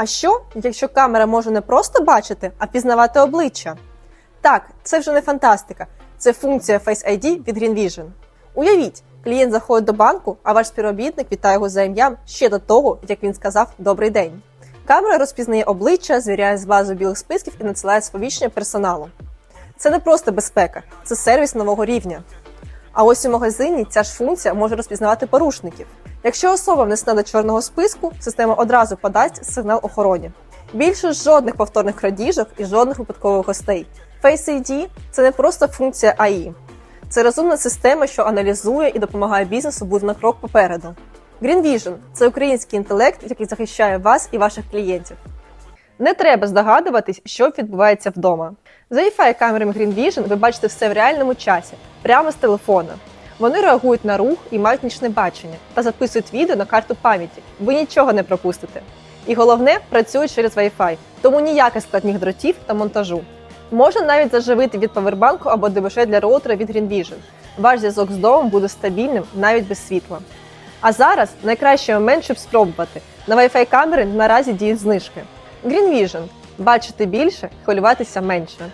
А що, якщо камера може не просто бачити, а пізнавати обличчя? Так, це вже не фантастика, це функція Face ID від Green Vision. Уявіть, клієнт заходить до банку, а ваш співробітник вітає його за ім'ям ще до того, як він сказав Добрий день. Камера розпізнає обличчя, звіряє з базу білих списків і надсилає сповіщення персоналу. Це не просто безпека, це сервіс нового рівня. А ось у магазині ця ж функція може розпізнавати порушників. Якщо особа внесена до чорного списку, система одразу подасть сигнал охороні. Більше жодних повторних крадіжок і жодних випадкових гостей. Face ID – це не просто функція AI. Це розумна система, що аналізує і допомагає бізнесу бути на крок попереду. Green Vision – це український інтелект, який захищає вас і ваших клієнтів. Не треба здогадуватись, що відбувається вдома. За Wi-Fi камерами Green Vision ви бачите все в реальному часі, прямо з телефона. Вони реагують на рух і мають нічне бачення та записують відео на карту пам'яті. Ви нічого не пропустите. І головне, працюють через Wi-Fi, тому ніяких складних дротів та монтажу. Можна навіть заживити від павербанку або ДБШ для роутера від Green Vision. Ваш зв'язок з домом буде стабільним навіть без світла. А зараз найкращий момент, щоб спробувати. На Wi-Fi камери наразі діють знижки. Green Vision. Бачити більше, хвилюватися менше.